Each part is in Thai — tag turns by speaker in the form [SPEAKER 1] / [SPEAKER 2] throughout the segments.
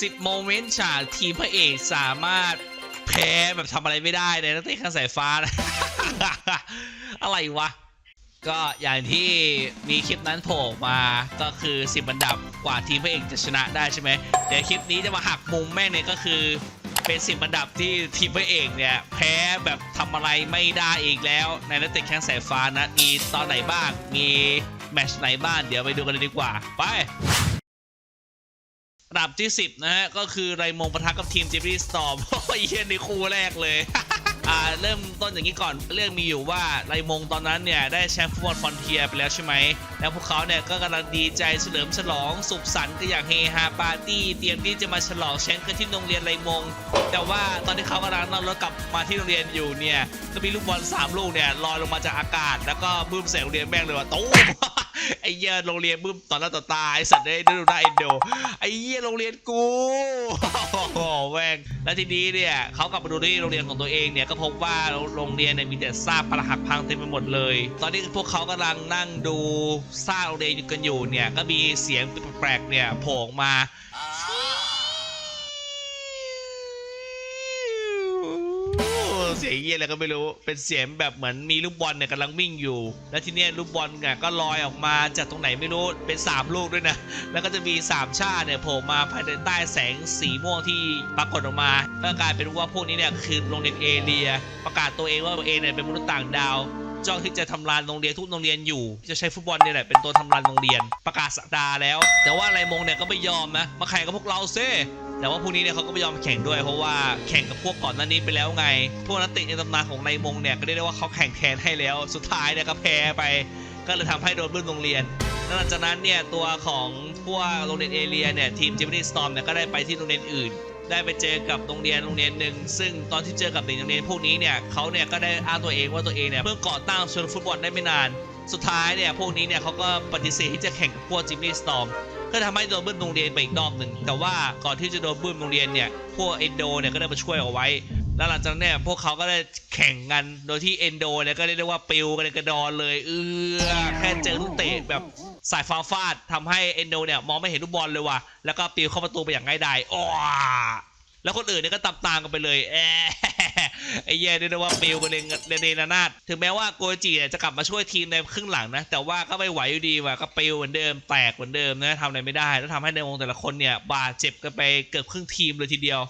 [SPEAKER 1] 10 โมเมนต์ฉากทีมพระเอกสามารถแพ้แบบทำอะไรไม่ได้ในนักเตะข้างสายฟ้านะ อะไรวะ ก็อย่างที่มีคลิปนั้นโผล่มาก็คือ 10อันดับกว่าทีมพระเอกจะชนะได้ใช่ไหมเดี๋ยวคลิปนี้จะมาหักมุมแม่งเนี่ยก็คือเป็น10อันดับที่ทีมพระเอกเนี่ยแพ้แบบทำอะไรไม่ได้อีกแล้ว ในนักเตะแข้งสายฟ้านะมีตอนไหนบ้าง มีแมชไหนบ้างเดี๋ยวไปดูกันเลยดีกว่า ไป อันดับที่ 10 นะฮะ ก็คือไรมงประทะกับทีมจิบบี้สตอมโอ้ยเหี้ยในคู่แรกเลยอ่าเริ่มต้นอย่างนี้ก่อนเรื่องมีอยู่ว่าไรมงตอนนั้นเนี่ยได้แชมป์ฟุตบอลฟอนเทียไปแล้วใช่ไหม แล้วพวกเขาเนี่ยก็กำลังดีใจเฉลิมฉลองสุขสันต์ก็อย่างเฮฮาปาร์ตี้เตรียมที่จะมาฉลองแชมป์กันที่โรงเรียนไรมง แต่ว่าตอนที่เขากำลังนั่งรถกลับมาที่โรงเรียนอยู่เนี่ยก็มีลูกบอลสามลูกเนี่ยลอยลงมาจากอากาศ แล้วก็บึ้มใส่โรงเรียนแม่งเลยว่าตู้ ไอ้เหี้ยโรงเรียนบึ้มตอหน้าต่อตาไอ้สัตว์ได้ดูได้เอ็นโดไอ้เหี้ยโรงเรียนกูโอ้โหแม่งแล้วทีนี้เนี่ยเขากลับมาดูที่โรงเรียนของตัวเองเนี่ยก็พบว่าโรงเรียนเนี่ยมีแต่ซากปรักหักพังเต็มไปหมดเลย ตอนนี้พวกเขากำลังนั่งดูซากโรงเรียนกันอยู่เนี่ยก็มีเสียงแปลกๆเนี่ยโผล่มา เสียงเยี่ยอะไรก็ไม่รู้เป็นเสียงแบบเหมือนมีลูกบอลเนี่ยกำลังวิ่งอยู่ แล้วทีเนี้ยลูกบอลเนี่ยก็ลอยออกมาจากตรงไหนไม่รู้เป็น 3 ลูกด้วยนะแล้วก็จะมี 3 ชาติเนี่ยโผล่มาภายในใต้แสงสีม่วงที่ปรากฏออกมาก็กลายเป็นว่าพวกนี้เนี่ยคือโรงเรียนเอเรีย ประกาศตัวเองว่าตัวเองเนี่ยเป็นมนุษย์ต่างดาวจ้องที่จะทำลายโรงเรียนทุกโรงเรียนอยู่ จะใช้ฟุตบอลเนี่ยแหละเป็นตัวทำลายโรงเรียน ประกาศสักดาแล้ว แต่ว่าไรมงเนี่ยก็ไม่ยอมนะ มาแข่งกับพวกเราเซ่ แต่ว่าพวกนี้เนี่ยเขาก็ไม่ยอมแข่งด้วยเพราะว่าแข่งกับพวกก่อนหน้านี้ไปแล้วไง พวกนักเตะในตำนานของไรมงเนี่ยก็เรียกได้ว่าเขาแข่งแทนให้แล้ว สุดท้ายเนี่ยก็แพ้ไป ก็เลยทำให้โดนบึ้มโรงเรียนหลังจากนั้นเนี่ยตัวของพวกโรงเรียนเอเรียเนี่ยทีมจิมมี่สตอมเนี่ยก็ได้ไปที่โรงเรียนอื่นได้ไปเจอกับโรงเรียนโรงเรียนหนึ่งซึ่งตอนที่เจอกับเด็กโรงเรียนพวกนี้เนี่ยเขาเนี่ยก็ได้อ้างตัวเองว่าตัวเองเนี่ยเพิ่งก่อตั้งชนฟุตบอลได้ไม่นาน สุดท้ายเนี่ยพวกนี้เนี่ยเขาก็ปฏิเสธที่จะแข่งกับพวกจิมมี่สตอม ก็ทำให้โดนบึ้มโรงเรียนไปอีกรอบหนึ่งแต่ว่าก่อนที่จะโดนบึ้มโรงเรียนเนี่ยพวกเอนโดเนี่ยก็ได้มาช่วยเอาไว้ แล้วหลังจากนั้นเนี่ยพวกเขาก็ได้แข่งกันโดยที่เอนโดเนี่ยก็เรียกได้ว่าปิวกันกระดอนเลยเออแค่เจอลูกเตะแบบสายฟ้าฟาดทำให้เอนโดเนี่ยมองไม่เห็นลูกบอลเลยว่ะแล้วก็ปิวเข้าประตูไปอย่างง่ายดายอ้อ แล้วคนอื่นเนี่ยก็ตามตามๆกันไปเลยแอะไอ้เหี้ย่เรียกได้ว่าปิวกันเลยเรนนานาดถึงแม้ว่าโกจิเนี่ยจะกลับมาช่วยทีมในครึ่งหลังนะ แต่ว่าก็ไม่ไหวอยู่ดีว่ะก็ปิวเหมือนเดิมแตกเหมือนเดิมนะทำอะไรไม่ได้ แล้วทำให้ในวงแต่ละคนเนี่ยบาดเจ็บกันไปเกือบครึ่งทีมเลยทีเดียว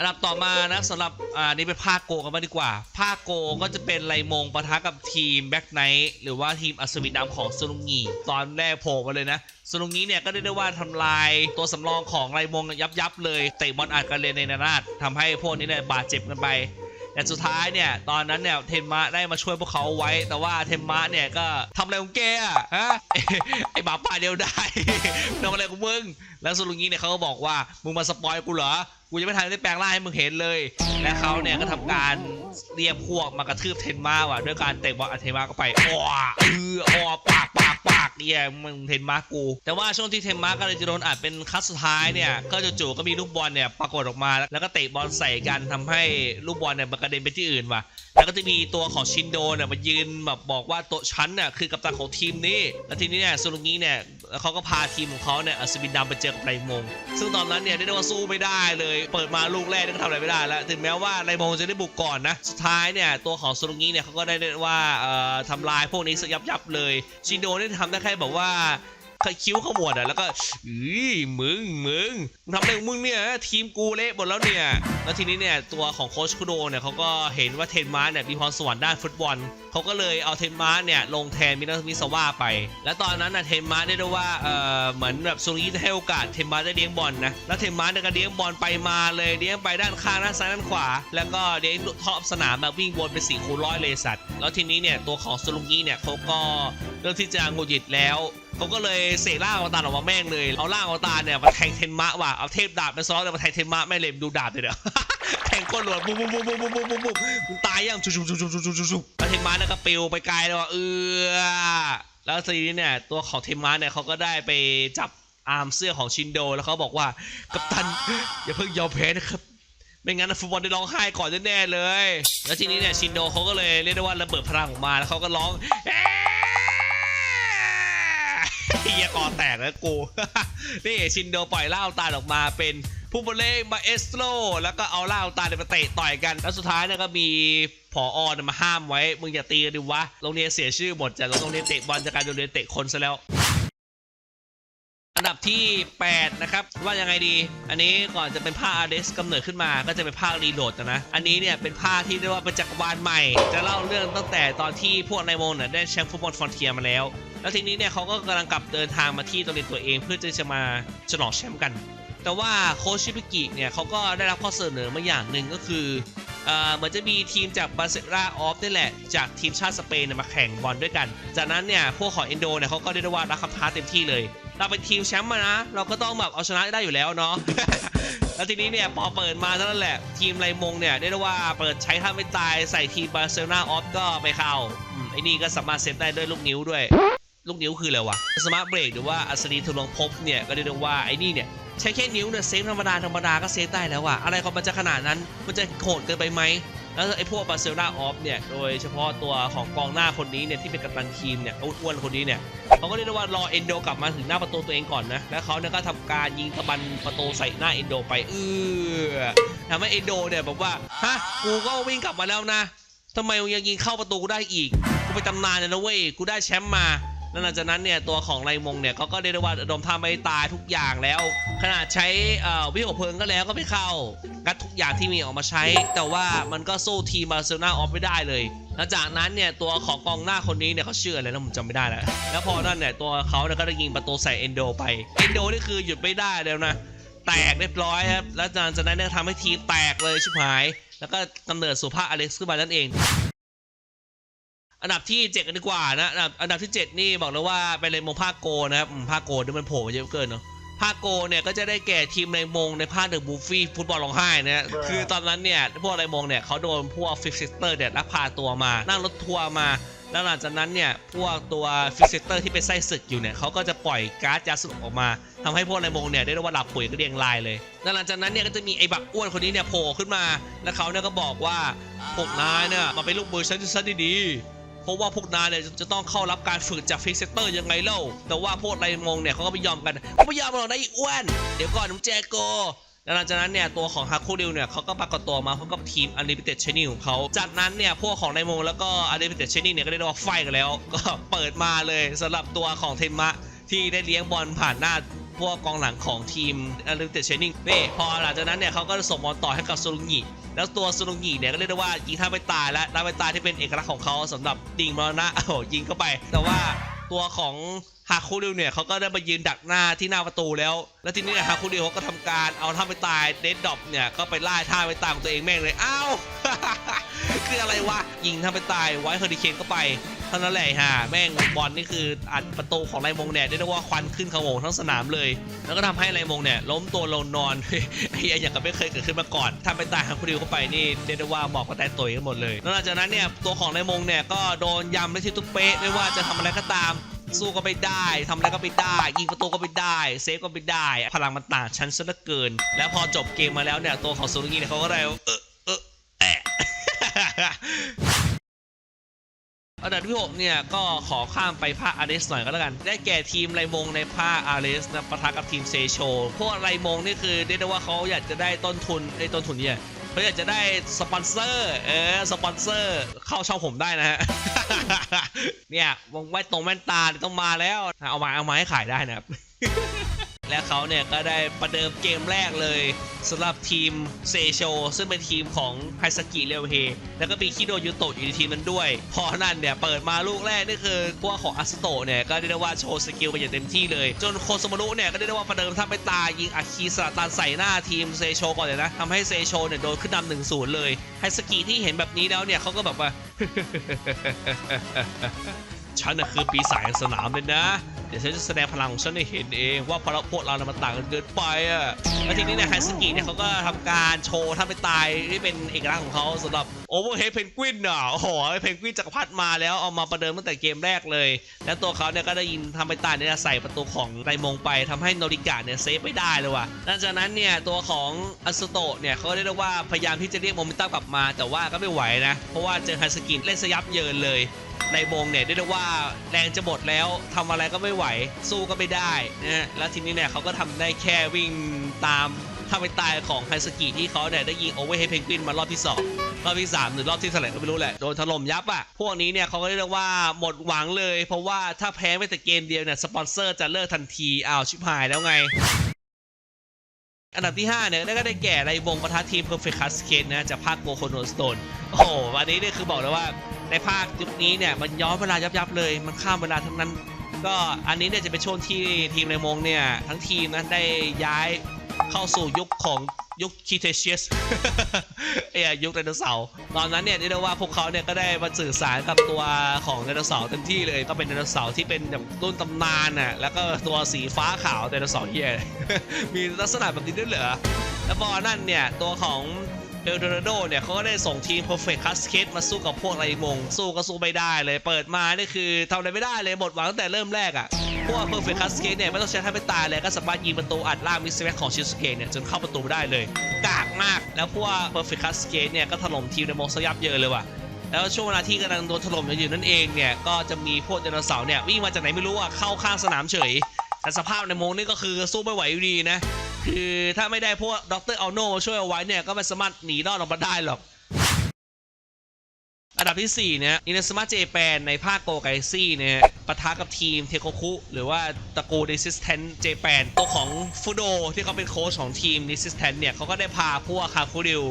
[SPEAKER 1] อันดับต่อมานะสำหรับอ่านี่เป็นภาคโกกันบ้างดีกว่าภาคโกก็จะเป็นไลมงปะทะกับทีมแบ็กไนท์หรือว่าทีมอัศวินดำของซุนุงีตอนแรกโผล่มาเลยนะซุนุงีเนี่ยก็ได้ได้ว่าทำลายตัวสำรองของไลมงยับยับๆเลยเตะบอลอัดกันเลยในนานาดทำให้พวกนี้เนี่ยบาดเจ็บกันไปแต่สุดท้ายเนี่ยตอนนั้นเนี่ยเทนมะได้มาช่วยพวกเขาไว้ แต่ว่าเทนมะเนี่ยก็ทำอะไรของแกอะฮะไอ้หมาป่าเดียวได้ทำอะไรของมึงแล้วซุรุงี้เนี่ยเขาก็บอกว่ามึงมาสปอยกูเหรอ กูยังไม่ทันได้แปลงร่างให้มึงเห็นเลย และเขาเนี่ยก็ทำการเรียกพวกมากระทืบเทนมาว่ะด้วยการเตะบอลอัดเทนมาเข้าไปอ้อเอออ้อปากปากปากเนี่ยมึงเทนมากู แต่ว่าช่วงที่เทนมาก็เลยจะโดนอัดเป็นคัดสุดท้ายเนี่ยก็จู่ๆก็มีลูกบอลเนี่ยปรากฏออกมาแล้วก็เตะบอลใส่กันทำให้ลูกบอลเนี่ยมันกระเด็นไปที่อื่นว่ะ แล้วก็จะมีตัวของชินโดเนี่ยมายืนแบบบอกว่าตัวฉันเนี่ยคือกัปตันของทีมนี้ แล้วทีนี้เนี่ยซุรุงี้เนี่ย แล้วเขาก็พาทีมของเขาเนี่ยอัศวินดำไปเจอกับไรมง ซึ่งตอนนั้นเนี่ยเรียกได้ว่าสู้ไม่ได้เลย เปิดมาลูกแรกนี่ก็ทำอะไรไม่ได้แล้ว ถึงแม้ว่าไรมงจะได้บุกก่อนนะ สุดท้ายเนี่ยตัวของซุรุงี้เนี่ยเขาก็ได้เรียกว่าเอ่อทำลายพวกนี้ซะยับยับเลย ชินโดนี่ทำได้แค่แบบว่า คิ้วขมวดอะแล้วก็อุ้ยมึงมึงทำอะไรของมึงเนี่ยทีมกูเละหมดแล้วเนี่ยแล้วทีนี้เนี่ยตัวของโคชคุโดเนี่ยเขาก็เห็นว่าเทนมาร์เนี่ยมีพรสวรรค์ด้านฟุตบอลเขาก็เลยเอาเทนมาร์เนี่ยลงแทนมินามิซาวะไป และตอนนั้นน่ะเทนมาร์ได้ด้วยว่าเออเหมือนแบบซูริจะให้โอกาสเทนมาร์ได้เลี้ยงบอลนะแล้วเทนมาร์เนี่ยก็เลี้ยงบอลไปมาเลยเลี้ยงไปด้านข้างด้านซ้ายด้านขวา แล้วก็เลี้ยงทอบสนามแบบวิ่งวนเป็นสี่คูร้อยเลยสัตว์แล้วทีนี้เนี่ยตัวของซูรุงี้เนี่ยเขาก็เริ่มที่จะงุดหงิดแล้ว เขาก็เลยเสกร่างอวตารออกมาแม่งเลย เอาร่างอวตารเนี่ยมาแทงเทนมะว่ะ เอาเทพดาบไปซ้อนเลยมาแทงเทนมะแม่งเลยดูดาบเดี๋ยวแทงก้นหลวดปุ๊บปุ๊บปุ๊บปุ๊บปุ๊บปุ๊บปุ๊บมึงตายยังชุบชุบชุบชุบชุบชุบชุบชุบแล้วเทนมะเนี่ยก็ปลิวไปไกลเลยว่ะเออแล้วทีนี้เนี่ยตัวของเทนมะเนี่ยเขาก็ได้ไปจับอาร์มเสื้อของชินโดแล้วเขาบอกว่ากัปตันอย่าเพิ่งยอมแพ้นะครับไม่งั้นฟุตบอลได้ร้องไห้ก่อนแน่เลย แล้วทีนี้เนี่ยชินโดเขาก็เลยเรียกได้ว่าระเบิดพลังออกมาแล้วเขาก็ร้องเเฮียกอแตกแล้วกู นี่ชินโดปล่อยล่าเอาตาออกมาเป็นผู้บอลเล่มาเอสโตรแล้วก็เอาล่าเอาตาเนี่ยมาเตะต่อยกัน แล้วสุดท้ายเนี่ยก็มีผออมาห้ามไว้ มึงอย่าตีกันดิวะ โรงเรียนเสียชื่อหมดจากโรงเรียนเตะบอลจากการโรงเรียนเตะคนซะแล้ว อันดับที่ 8 นะครับ ว่ายังไงดี อันนี้ก่อนจะเป็นภาคอาร์เดสกำเนิดขึ้นมาก็จะเป็นภาครีโหลดนะ อันนี้เนี่ยเป็นภาคที่เรียกว่าเป็นจักรวาลใหม่ จะเล่าเรื่องตั้งแต่ตอนที่พวกนายโมนเนี่ยได้แชมป์ฟุตบอลฟอนเทียมาแล้ว แล้วทีนี้เนี่ยเขาก็กำลังกลับเดินทางมาที่โรงเรียนตัวเองเพื่อที่จะมาฉลองแชมป์กัน แต่ว่าโคชชิบิกิเนี่ยเขาก็ได้รับข้อเสนอมาอย่างหนึ่งก็คือเหมือนจะมีทีมจากบาร์เซโลนาออฟนี่แหละ จากทีมชาติสเปนมาแข่งบอลด้วยกัน จากนั้นเนี่ยพวกของเอนโดเนี่ยเขาก็ได้ว่ารับคำท้าเต็มที่เลย เราเป็นทีมแชมป์มานะ เราก็ต้องแบบเอาชนะได้อยู่แล้วเนาะ แล้วทีนี้เนี่ยพอเปิดมาเท่านั้นแหละ ทีมไรมงเนี่ยได้ได้ว่าเปิดใช้ท่าไม่ตายใส่ทีมบาร์เซโลนาออฟก็ไม่เข้าอืมไอ้นี่ก็สามารถเซฟได้ด้วยลูกนิ้วด้วย ลูกนิ้วคืออะไรวะ สมาร์ทเบรกหรือว่าอัศนีทุลวงภพเนี่ยก็เรียกได้ว่าไอ้นี่เนี่ยใช้แค่นิ้วเนี่ยเซฟธรรมดาธรรมดาก็เซฟได้แล้วว่ะอะไรของมันจะขนาดนั้นมันจะโหดเกินไปไหม แล้วไอ้พวกบาร์เซโลนาออฟเนี่ยโดยเฉพาะตัวของกองหน้าคนนี้เนี่ยที่เป็นกัปตันทีมเนี่ยอ้วนคนนี้เนี่ยเขาก็เรียกได้ว่ารอเอนโดกลับมาถึงหน้าประตูตัวเองก่อนนะแล้วเขาเนี่ยก็ทำการยิงตะบันประตูใส่หน้าเอนโดไปเออทำให้เอนโดเนี่ยบอกว่าฮะกูก็วิ่งกลับมาแล้วนะทำไมมึงยังยิงเข้าประตูกูได้อีกกูไปตำนานเลยนะเว้ยกูได้แชมป์มา แล้วหลังจากนั้นเนี่ยตัวของไรมงเนี่ยเขาก็ได้ว่าดมท่าไม่ตายทุกอย่างแล้ว ขนาดใช้เอ่อวิวเพลิงก็แล้วก็ไม่เข้างัดทุกอย่างที่มีออกมาใช้ แต่ว่ามันก็สู้ทีมบาร์เซโลนาออฟไม่ได้เลยหลังจากนั้นเนี่ยตัวของกองหน้าคนนี้เนี่ยเขาเชื่ออะไรนะผมจำไม่ได้แล้วแล้วพอนั่นเนี่ยตัวเขาเนี่ยก็ได้ยิงประตูใส่เอนโดไปเอนโดนี่คือหยุดไม่ได้แล้วนะแตกเรียบร้อยครับแล้วหลังจากนั้นเนี่ยทำให้ทีมแตกเลยชิบหาย แล้วก็กำเนิดสุภาพอเล็กซ์ขึ้นมานั่นเอง อันดับที่7กันดีกว่านะอันดับอันดับที่7นี่บอกเลยว่าเป็นเลนโมภาคโกนะครับอืมภาคโกนี่มันโผล่มาเยอะเกินเนาะภาคโกเนี่ยก็จะได้แก่ทีมในมงในภาคเดอะบูฟี่ฟุตบอลร้องไห้นะฮะคือตอนนั้นเนี่ยพวกในมงเนี่ยเขาโดนพวกฟิกซิสเตอร์เนี่ยลักพาตัวมานั่งรถทัวร์มาแล้วหลังจากนั้นเนี่ยพวกตัวฟิกซิสเตอร์ที่เป็นไส้ศึกอยู่เนี่ยเขาก็จะปล่อยก๊าซยาสลบออกมาทำให้พวกในมงเนี่ยได้เรียกว่าหลับปุ๋ยก็เรียงรายเลยแล้วหลังจากนั้นเนี่ยก็จะมีไอ้บักอ้วนคนนี้เนี่ยโผล่ขึ้นมา แล้วเขาเนี่ยก็บอกว่าพวกนายเนี่ยมาเป็นลูกมือฉันซะดีๆเพ ราะว่าพวกนายเนี่ยจะต้องเข้ารับการฝึกจากฟิกเซตเตอร์ยังไงเล่า แต่ว่าพวกไรมงเนี่ยเขาก็ไม่ยอมกันเขาไม่ยอมหรอกนะอ้อ้วน เดี๋ยวก่อนน้ำแจโก้หลังจากนั้นเนี่ยตัวของฮาคุริวเนี่ยเขาก็ปรากฏตัวมาพร้อมกับทีม Unlimited Training ของเขา จากนั้นเนี่ยพวกของไดโมแล้วก็ Unlimited Training เนี่ยก็ได้รียกว่าไฟกันแล้ว ก็เปิดมาเลยสำหรับตัวของเทมมะที่ได้เลี้ยงบอลผ่านหน้า พวกกองหลังของทีม Unlimited Training นี่พอหลังจากนั้นเนี่ยเขาก็ส่งบอลต่อให้กับซูรุงิแล้วตัวซูรุงิเนี่ยก็เรียกได้ว่ายิงท่าไปตายและท่าไปตายที่เป็นเอกลักษณ์ของเขาสำหรับดิ่งมรณะโอ้โหยิงเข้าไป แต่ว่าตัวของฮาคุริวเนี่ยเขาก็ได้มายืนดักหน้าที่หน้าประตูแล้ว แล้วทีนี้เนี่ยฮาคุริวเขาก็ทำการเอาท่าไปตายเดดดอปเนี่ยก็ไปไล่ท่าไปตายของตัวเองแม่งเลยอ้าวคืออะไรวะยิงท่าไปตายไว้เฮอริเคนเข้าไป เท่านั้นแหละฮะแม่งบอลนี่คืออัดประตูของไรมงเนี่ยได้เรียกว่าควันขึ้นขโมงทั้งสนามเลย แล้วก็ทำให้ไรมงเนี่ยล้มตัวลงนอนไอ้อย่างกับไม่เคยเกิดขึ้นมาก่อนทำไปตายฮาคุริวเข้าไปนี่เรียกได้ว่าหมอกก็แตกตัวกันหมดเลยแล้วหลังจากนั้นเนี่ยตัวของไรมงเนี่ยก็โดนยำได้ที่ทุกเป๊ะไม่ว่าจะทำอะไรก็ตามสู้ก็ไม่ได้ทำอะไรก็ไม่ได้ ยิงประตูก็ไม่ได้ เซฟก็ไม่ได้ พลังมันต่างชั้นซะเหลือเกิน แล้วพอจบเกมมาแล้วเนี่ย ตัวของซูรุงิเนี่ยเขาก็ได้เออแอะ อันดับที่ 6 เนี่ย ก็ขอข้ามไปภาคอาร์เรสหน่อยก็แล้วกัน ได้แก่ทีมไรมงในภาคอาร์เรสนะปะทะกับทีมเซโช พวกไรมงนี่คือเรียกได้ว่าเขาอยากจะได้ต้นทุนได้ต้นทุนเนี่ยเขาอยากจะได้สปอนเซอร์เออสปอนเซอร์เข้าช่องผมได้นะฮะเนี่ย วงแว่นตรงแว่นตาต้องมาแล้วเอามาเอามาให้ขายได้นะครับ และเขาเนี่ยก็ได้ประเดิมเกมแรกเลยสำหรับทีมเซโชซึ่งเป็นทีมของไฮสกิเรลเฮแล้วก็มีคิโดยุโตะอยู่ในทีมนั้นด้วย พอนั่นเนี่ยเปิดมาลูกแรกนี่คือพวกของอัสโตะเนี่ยก็เรียกได้ว่าโชว์สกิลไปอย่างเต็มที่เลย จนโคสมารุเนี่ยก็เรียกได้ว่าประเดิมทำไปตายยิงอาคีสลัตันใส่หน้าทีมเซโชก่อนเลยนะทำให้เซโชเนี่ยโดนขึ้นนำหนึ่งศูนย์เลยไฮสกิที่เห็นแบบนี้แล้วเนี่ยเขาก็แบบว่าฉันน่ะคือปีศาจสนามเลยนะ เดี๋ยวฉันจะแสดงพลังของฉันให้เห็นเองว่าพลังพวกเราน่ะมันต่างกันเกินไปอะแล้วทีนี้เนี่ยไฮสกิเนี่ยเขาก็ทำการโชว์ท่าไปตายที่เป็นเอกลักษณ์ของเขาสำหรับโอเวอร์เฮดเพนกวินอะโอ้โหเพนกวินจักรพรรดิมาแล้วเอามาประเดิมตั้งแต่เกมแรกเลย แล้วตัวเขาเนี่ยก็ได้ยินทำไปตายเนี่ยใส่ประตูของไดมงไปทำให้โนริกะเนี่ยเซฟไม่ได้เลยว่ะหลังจากนั้นเนี่ยตัวของอัสโตะเนี่ยเขาเรียกว่าพยายามที่จะเรียกโมเมนตัมกลับมา แต่ว่าก็ไม่ไหวนะ เพราะว่าเจอไฮสกิเล่นสยับเยินเลยในวงเนี่ยได้ได้ว่าแรงจะหมดแล้วทำอะไรก็ไม่ไหวไหว สู้ก็ไม่ได้นะฮะแล้วทีนี้เนี่ยเขาก็ทำได้แค่วิ่งตามถ้าไปตายของไฮสกิที่เขาเนี่ยได้ยิงโอเวอร์เฮเพนกวินมารอบที่ 2 รอบที่ 3 หรือรอบที่เท่าไหร่ก็ไม่รู้แหละ โดนถล่มยับอะ พวกนี้เนี่ยเขาก็เรียกว่าหมดหวังเลย เพราะว่าถ้าแพ้ไปแต่เกมเดียวเนี่ย สปอนเซอร์จะเลิกทันที อ้าว ชิบหายแล้วไงอันดับที่ 5 เนี่ยก็ได้แก่ในวงประทัดทีม Perfect Cascade นะจากภาคโกโคโนสโตนโอ้โหวันนี้เนี่ยคือบอกเลยว่าในภาคยุคนี้เนี่ยมันย้อนเวลายับๆเลย มันข้ามเวลาทั้งนั้น ก็อันนี้เนี่ยจะเป็นช่วงที่ทีมในวงเนี่ย ทั้งทีมนะได้ย้ายเข้าสู่ยุคของยุคคีเทเชียสเอ้ยยุคไดโนเสาร์ตอนนั้นเนี่ยเรียกได้ว่าพวกเขาเนี่ยก็ได้มาสื่อสารกับตัวของไดโนเสาร์เต็มที่เลยก็เป็นไดโนเสาร์ที่เป็นแบบรุ่นตำนานน่ะแล้วก็ตัวสีฟ้าขาวไดโนเสาร์เหี้ยมีลักษณะแบบนี้ด้วยเหรอแล้วพอนั่นเนี่ยตัวของ เอลโดราโดเนี่ยเขาก็ได้ส่งทีม Perfect Cascade มาสู้กับพวกไรมง สู้ก็สู้ไม่ได้เลย เปิดมานี่คือทำอะไรไม่ได้เลยหมดหวังตั้งแต่เริ่มแรกอะ่ะ พวก Perfect Cascade เนี่ยไม่ต้องใช้ท่าไม่ตายเลยก็สามารถยิงประตูอัดล่างมิสเวกของชิสเกเนี่ยจนเข้าประตูได้เลยกากมาก แล้วพวก Perfect Cascade เนี่ยก็ถล่มทีมในมงสยับเยอะเลยว่ะแล้วช่วงเวลาที่กำลังโดนถล่มอยู่นั่นเองเนี่ยก็จะมีพวกไดโนเสาร์เนี่ยวิ่งมาจากไหนไม่รู้อะเข้าข้างสนามเฉยแต่สภาพในมงนี่ก็คือสู้ไม่ไหวอยู่ดีนะ คือถ้าไม่ได้พวกด็อกเตอร์อัลโนช่วยเอาไว้เนี่ยก็ไม่สามารถหนีรอดออกมาได้หรอก อันดับที่ 4 เนี่ยอินสมาเจแปนในภาคโกไกซี่เนี่ยปะทะกับทีมเทโคคุ หรือว่าตระกูล Resistant Japan ตัวของฟูโดที่เขาเป็นโค้ชของทีม Resistant เนี่ยเขาก็ได้พาพวกคาคุริว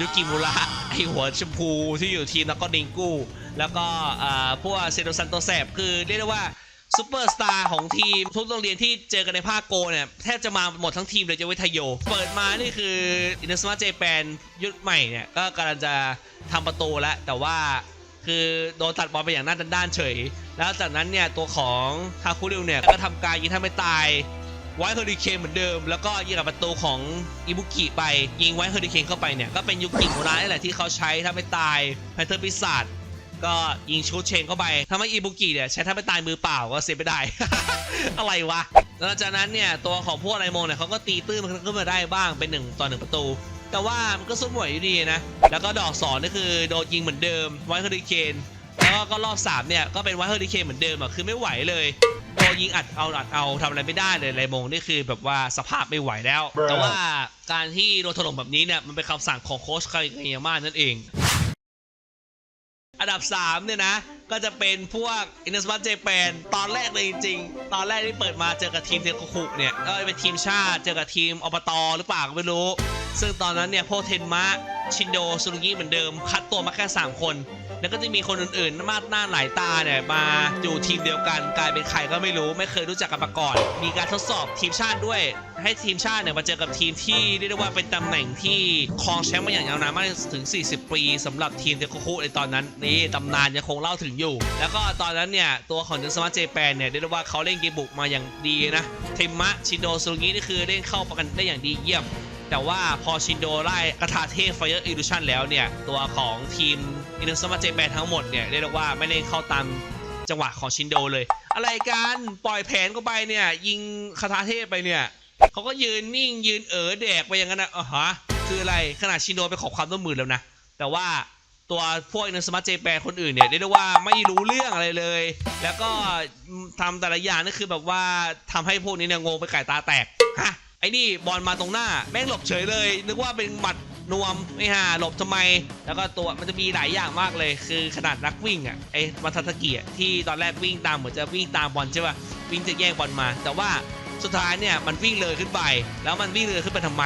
[SPEAKER 1] ยุกิมุระไอหัวชมพูที่อยู่ทีมนักก็ดิงกูแล้วก็พวกเซโดซันโตแซบคือเรียกได้ว่า ซูเปอร์สตาร์ของทีมทุกโรงเรียนที่เจอกันในภาคโกเนี่ยแทบจะมาหมดทั้งทีมเลยจะเวทโย เปิดมานี่คืออินสมาเจแปนยุคใหม่เนี่ย ก็กำลังจะทำประตูแล้ว แต่ว่าคือโดนตัดบอลไปอย่างน้าด้านเฉย แล้วจากนั้นเนี่ย ตัวของคาคุริวเนี่ย ก็ทำการยิงท่าไม่ตาย ไว้เฮอริเคนเหมือนเดิม แล้วก็ยิงกับประตูของอิบุกิไปยิงไว้เฮอริเคนเข้าไปเนี่ยก็เป็นยุกิโมรานี่แหละที่เขาใช้ถ้าไม่ตายแพนเทอร์ปีศาจ ก็ยิงชูดเชนเข้าไปทำให้อิบุกิเนี่ยใช้ถ้าไม่ตายมือเปล่าก็เซฟไม่ได้ อะไรวะหลังจากนั้นเนี่ยตัวของพวกไนโมเนี่ยเขาก็ตีตื้นมันขึ้นมาได้บ้างเป็นหนึ่งต่อหนึ่งประตู แต่ว่ามันก็สู้ไม่ไหวอยู่ดีนะ แล้วก็ดอกสอนนี่คือโดนยิงเหมือนเดิมไวเฮอริเคนแล้วก็รอบสามเนี่ยก็เป็นไวเฮอริเคนเหมือนเดิมอะคือไม่ไหวเลยโดนยิงอัดเอาอัดเอาทำอะไรไม่ได้เลยไรมงนี่คือแบบว่าสภาพไม่ไหวแล้ว แต่ว่าการที่โดนถล่มแบบนี้เนี่ยมันเป็นคำสั่งของโค้ชคาริเยาม่านั่นเอง อันดับ 3 เนี่ยนะ ก็จะเป็นพวกอิน s ส a ั j เจแปนตอนแรกเลยจริงๆ ตอนแรกที่เปิดมาเจอกับทีมเทโคคุเนี่ยก็เป็นทีมชาติเจอกับทีมอบตหรือเปล่าก็ไม่รู้ ซึ่งตอนนั้นเนี่ยพวกเทนมะ ชินโดซุรุงิเหมือนเดิม คัดตัวมาแค่ 3 คน แล้วก็จะมีคนอื่นๆ มากหน้าหลายตาเนี่ยมาอยู่ทีมเดียวกัน กลายเป็นใครก็ไม่รู้ไม่เคยรู้จักกันมาก่อน มีการทดสอบทีมชาติด้วย ให้ทีมชาติเนี่ยมาเจอกับทีมที่เรียกได้ว่าเป็นตำแหน่งที่ครองแชมป์มาอย่างยาวนานมากถึง 40 ปีสำหรับทีมเทโคคุในตอนนั้นนี่ตำนานยังคงเล่าถึงอยู่ แล้วก็ตอนนั้นเนี่ยตัวของเดนสมาร์เจแปนเนี่ยเรียกได้ว่าเขาเล่นเกมบุกมาอย่างดีนะเทมมะชินโดซุรุงินี่คือเล่นเข้าประกันได้อย่างดีเยี่ยม แต่ว่าพอชินโดไล่กระถาเทพไฟเออร์อิลูชันแล้วเนี่ย ตัวของทีมอินเตอร์สมาเจแปนทั้งหมดเนี่ยเรียกว่าไม่เล่นเข้าตามจังหวะของชินโดเลย อะไรกันปล่อยแผนเขาไปเนี่ย ยิงคาถาเทพไปเนี่ยเขาก็ยืนนิ่งยืนเอ๋อแดกไปอย่างนั้นนะอ๋อฮะคืออะไรขนาดชินโดไปขอความร่วมมือแล้วนะ แต่ว่าตัวพวกอินสมาร์ทเจแปนคนอื่นเนี่ยเรียกได้ว่าไม่รู้เรื่องอะไรเลย แล้วก็ทำแต่ละอย่างนี่คือแบบว่าทำให้พวกนี้เนี่ยงงไปไก่ตาแตกฮะ ไอ้นี่บอลมาตรงหน้า แม่งหลบเฉยเลย นึกว่าเป็นหมัดนวมไม่ห่าหลบทำไม แล้วก็ตัวมันจะมีหลายอย่างมากเลย คือขนาดนักวิ่งอะไอ้มาทาตะเกียที่ตอนแรกวิ่งตามเหมือนจะวิ่งตามบอลใช่ป่ะวิ่งจะแย่งบอลมา แต่ว่าสุดท้ายเนี่ยมันวิ่งเลยขึ้นไป แล้วมันวิ่งเลยขึ้นไปทำไม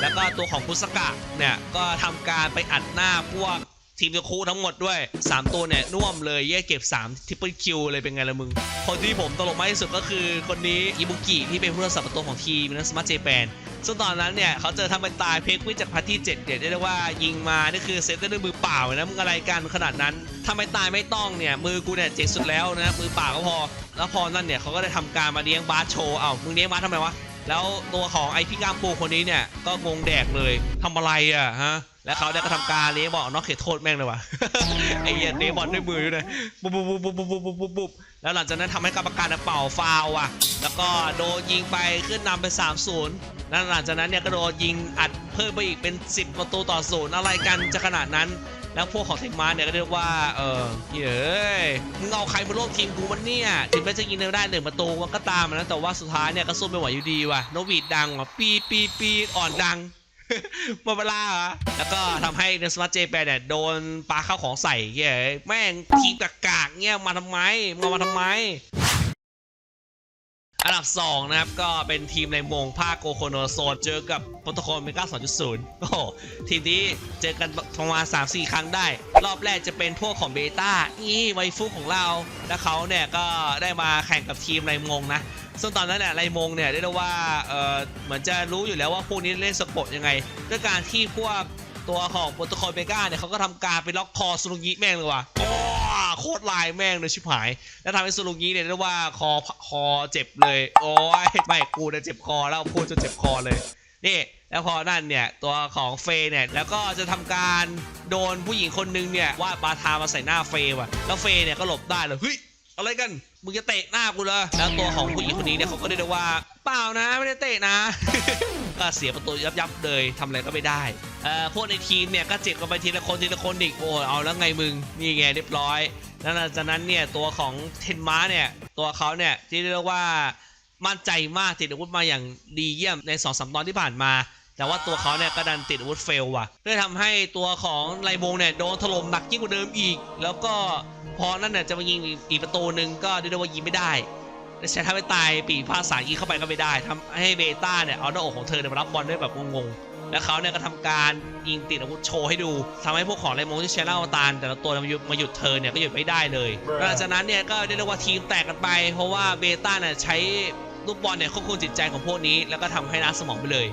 [SPEAKER 1] แล้วก็ตัวของคุสกะเนี่ยก็ทำการไปอัดหน้าพวก ทีมเดคูทั้งหมดด้วย 3 ตัวเนี่ยน่วมเลยแยกเก็บ3ทิปเปิลคิวเลยเป็นไงละมึง คนที่ผมตลกมากที่สุดก็คือคนนี้อิบุกิที่เป็นผู้รักษาประตูของทีมนัสมาเจแปนซึ่งตอนนั้นเนี่ยเขาเจอทำเป็นตายเพกวิจากพาร์ทที่7เนี่ยเรียกได้ว่ายิงมานี่คือเซตได้ด้วยมือเปล่านะมึงอะไรกันขนาดนั้นถ้าไมตายไม่ต้องเนี่ยมือกูเนี่ยเจ๋งสุดแล้วนะมือเปล่าก็พอ แล้วพอนั่นเนี่ยเขาก็ได้ทำการมาเลี้ยงบาสโชว์เอ้ามึงเลี้ยงบาสทำไมวะแล้วตัวของไอพี่กามปูคนนี้เนี่ยก็งงแดกเลยทำอะไรอะฮะ แล้วเขาได้ก็ทำการเลี้บอกนอกเขตโทษแม่งเลยว่ะไอ้เหี้ยเลี้บอลด้วยมืออยู่เลยปุ๊บปุ๊บปุ๊บปุ๊บปุ๊บปุ๊บปุ๊บแล้วหลังจากนั้นทำให้กรรมการเป่าฟาวอะ แล้วก็โดนยิงไปขึ้นนำไป3 0นั้นหลังจากนั้นเนี่ยก็โดนยิงอัดเพิ่มไปอีกเป็น 10 ประตูต่อศูนย์อะไรกันจะขนาดนั้น แล้วพวกของเทคมาเนี่ยก็เรียกว่าเออเฮ้ยมึงเอาใครมาร่วมทีมกูมันเนี่ยถึงแม้จะยิงได้หนึ่งประตูมันก็ตามนะแต่ว่าสุดท้ายเนี่ยก็สู้ไม่ไหวอยู่ดีว่ะโนวีดดังว่ะปีปีปีอ่อนดัง หมดเวลาเหรอ แล้วก็ทำให้เนสมาเจแปนเนี่ยโดนปลาเข้าของใส่เงี้ยแม่งทีมกากเงี้ยมาทำไมมึงเอามาทำไม อันดับ 2 นะครับ ก็เป็นทีมในวงภาคโกโคโนโซนเจอกับโปรโตโคลเมกา2.0 โอ้โหทีมนี้เจอกันประมาณ 3-4 ครั้งได้ รอบแรกจะเป็นพวกของเบต้านี่ไวฟุกของเรา แล้วเขาเนี่ยก็ได้มาแข่งกับทีมไรมงนะ ซึ่งตอนนั้นเนี่ยไรมงเนี่ยเรียกว่าเออเหมือนจะรู้อยู่แล้วว่าพวกนี้เล่นสปอร์ตยังไง ด้วยการที่พวกตัวของโปรโตโคลเมกาเนี่ยเขาก็ทำการไปล็อกคอซุรุงิแม่งเลยว่ะโอ้โคตรลายแม่งเลยชิบหาย แล้วทำให้ซุรุงิเนี่ยเรียกว่าคอคอเจ็บเลย โอ้ยไม่กูเนี่ยเจ็บคอแล้วพูดจนเจ็บคอเลยนี่แล้วพอนั่นเนี่ยตัวของเฟย์เนี่ยแล้วก็จะทำการโดนผู้หญิงคนนึงเนี่ยวาดบาทามาใส่หน้าเฟย์ว่ะแล้วเฟย์เนี่ยก็หลบได้เลยเฮ้ย อะไรกัน มึงจะเตะหน้ากูเลยแล้วตัวของผู้หญิงคนนี้เนี่ยเขาก็เรียกได้ว่า เปล่านะไม่ได้เตะนะ ก็เสียประตูยับยับเลยทำอะไรก็ไม่ได้เอ่อพวกในทีมเนี่ยก็เจ็บกันไปทีละคนทีละคนอีกโอ้เอาแล้วไงมึงนี่ไงเรียบร้อย แล้วหลังจากนั้นเนี่ยตัวของเทนมาเนี่ยตัวเขาเนี่ยที่เรียกว่ามั่นใจมากติดอาวุธมาอย่างดีเยี่ยมใน2อสตอนที่ผ่านมา แต่ว่าตัวเขาเนี่ยก็ดันติดอาวุธเฟลว่ะเลยทำให้ตัวของไรบงเนี่ยโดนถล่มหนักยิ่งกว่าเดิมอีก แล้วก็พอนั่นเนี่ยจะมายิงอีกประตูหนึ่งก็เรียกได้ว่ายิงไม่ได้ใช้ท่าไปตายปีกภาษายิงเข้าไปก็ไม่ได้ทำให้เบต้าเนี่ยเอาหน้าอกของเธอเนี่ยมารับบอลด้วยแบบงงๆแล้วเขาเนี่ยก็ทำการยิงติดอาวุธโชว์ให้ดูทำให้พวกของไรมงที่ใช้เล่าตาลแต่ละตัวมาหยุดมาหยุดเธอเนี่ยก็หยุดไม่ได้เลยหลังจากนั้นเนี่ยก็เรียกได้ว่าทีมแตกกันไป เพราะว่าเบต้าเนี่ยใช้ลูกบอลเนี่ยควบคุมจิตใจของพวกนี้ แล้วก็ทำให้ล้าสมองไปเลย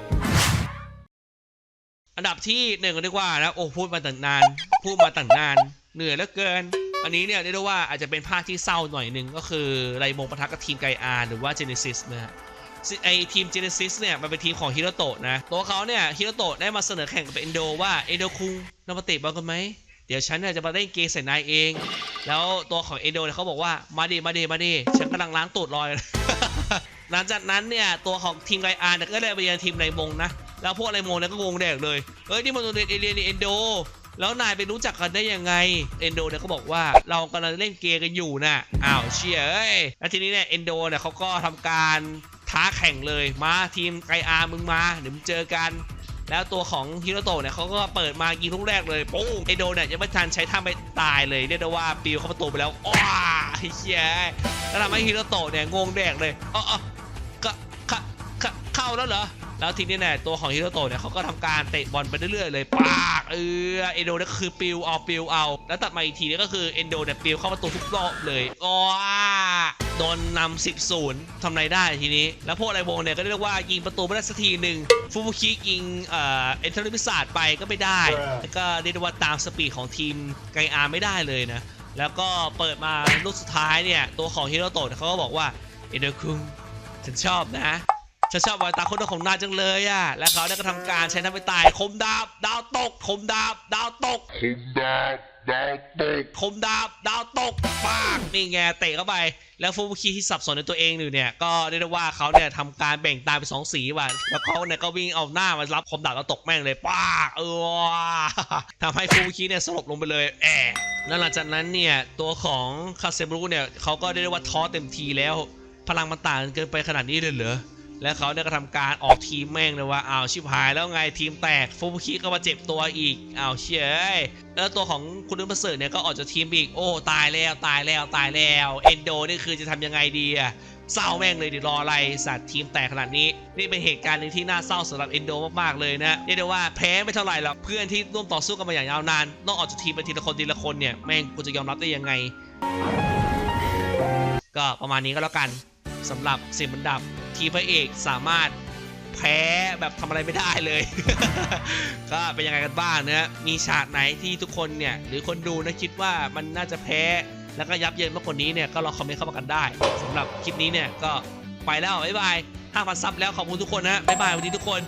[SPEAKER 1] อันดับที่หนึ่งก็เรียกว่านะโอ้พูดมาตั้งนาน พูดมาตั้งนาน เหนื่อยเหลือเกิน อันนี้เนี่ยเรียกได้ว่าอาจจะเป็นภาคที่เศร้าหน่อยหนึ่งก็คือไรมงปะทะกับทีมไกอาหรือว่า Genesis นะฮะไอทีม Genesis เนี่ยมันเป็นทีมของฮิโรโตะนะ ตัวเขาเนี่ยฮิโรโตะได้มาเสนอแข่งกับเอนโดว่าเอนโดคุงเรามาตะบอลกันไหมเดี๋ยวฉันเนี่ยจะมาเล่นเกมใส่นายเอง แล้วตัวของเอนโดเนี่ยเขาบอกว่ามาดิมาดิมาดิฉันกำลังล้างตูดรอยหลังจากนั้นเนี่ยตัวของทีมไกอาร์เนี่ยก็เลยไปเยือนทีมไรมงนะ แล้วพวกไรมงเนี่ยก็งงแดกเลยเอ้ยนี่มันโรงเรียนเอเลียนเอนโดแล้วนายไปรู้จักกันได้ยังไงเอนโดเนี่ยก็บอกว่าเรากำลังเล่นเกมกันอยู่น่ะอ้าวเชียเอ้ยแล้วทีนี้เนี่ยเอนโดเนี่ยเขาก็ทำการท้าแข่งเลยมาทีมไกอาร์มึงมาเดี๋ยวมึงเจอกัน แล้วตัวของฮิโรโตะเนี่ยเขาก็เปิดมายิงลูกแรกเลยปุ้งเอนโดเนี่ยยังไม่ทันใช้ท่าไม่ตายเลยเรียกได้ว่าปิวเข้าประตูไปแล้วอ้าเชียแล้วทำให้ฮิโรโตะเนี่ยงงแดกเลยอ๋อก็เข้าแล้วเหรอ แล้วทีนี้เนี่ยตัวของฮิโรโตะเนี่ยเขาก็ทำการเตะบอลไปเรื่อยๆเลยปากเออเอนโดเนี่ยก็คือปิวเอาปิวเอา แล้วตัดมาอีกทีเนี่ยก็คือเอนโดเนี่ยปิวเข้าประตูทุกรอบเลยอ้าโดนนำ10ศูนย์ทำไรได้ทีนี้ แล้วพวกไรโบเนี่ยก็เรียกว่ายิงประตูไม่ได้สักทีหนึ่งฟูฟูคิยิงเอ่อเอ็นเทอร์พิศาจไปก็ไม่ได้แล้วก็เรียกได้ว่าตามสปีดของทีมไกอาร์ไม่ได้เลยนะแล้วก็เปิดมาลูกสุดท้ายเนี่ย ตัวของฮิโรโตะเนี่ยเขาก็บอกว่า เอนโดคุงฉันชอบนะ ฉันชอบวายตาโคนของนายจังเลยอะแล้วเขาเนี่ยก็ทำการใช้น้ำไปตายคมดาบดาวตกคมดาบดาวตก
[SPEAKER 2] Kondab, daar toch.
[SPEAKER 1] คมดาบดาวตกปากนี่ไงเตะเข้าไป แล้วฟูบุคิที่สับสนในตัวเองอยู่เนี่ยก็เรียกได้ว่าเขาเนี่ยทำการแบ่งตาเป็นสองสีว่ะแล้วเขาเนี่ยก็วิ่งเอาหน้ามารับคมดาบแล้วตกแม่งเลยปากเออทำให้ฟูบุคิเนี่ยสลบลงไปเลยแอะแล้วหลังจากนั้นเนี่ยตัวของคาเซบรุเนี่ยเขาก็เรียกได้ว่าท้อเต็มทีแล้ว พลังมันต่างกันเกินไปขนาดนี้เลยเหรอ แล้วเขาเนี่ยก็ทำการออกทีมแม่งเลยว่าอ้าวชิบหายแล้วไงทีมแตกฟูบุคิก็มาเจ็บตัวอีกอ้าวเชยเอ้ยแล้วตัวของคุณนึกประเสริฐเนี่ยก็ออกจากทีมอีกโอ้ตายแล้วตายแล้วตายแล้วเอนโดนี่คือจะทำยังไงดีอะเศร้าแม่งเลยดิรออะไรสัตว์ทีมแตกขนาดนี้ นี่เป็นเหตุการณ์หนึงที่น่าเศร้าสำหรับเอนโดมากๆเลยนะเรียกได้ว่าแพ้ไม่เท่าไหร่หรอกเพื่อนที่ร่วมต่อสู้กันมาอย่างยาวนานต้องออกจากทีมไปทีละคนทีละคนเนี่ยแม่งกูจะยอมรับได้ยังไง ก็ประมาณนี้ก็แล้วกันสำหรับสิบอันดับ ที่พระเอกสามารถแพ้แบบทำอะไรไม่ได้เลย ก็เป็นยังไงกันบ้างนะมีฉากไหนที่ทุกคนเนี่ยหรือคนดูนะคิดว่ามันน่าจะแพ้ แล้วก็ยับเยินมากกว่านี้เนี่ยก็ลองคอมเมนต์เข้ามากันได้สำหรับคลิปนี้เนี่ยก็ไปแล้วบ๊ายบาย5,000ซับแล้วขอบคุณทุกคนนะบ๊ายบายวันนี้ทุกคน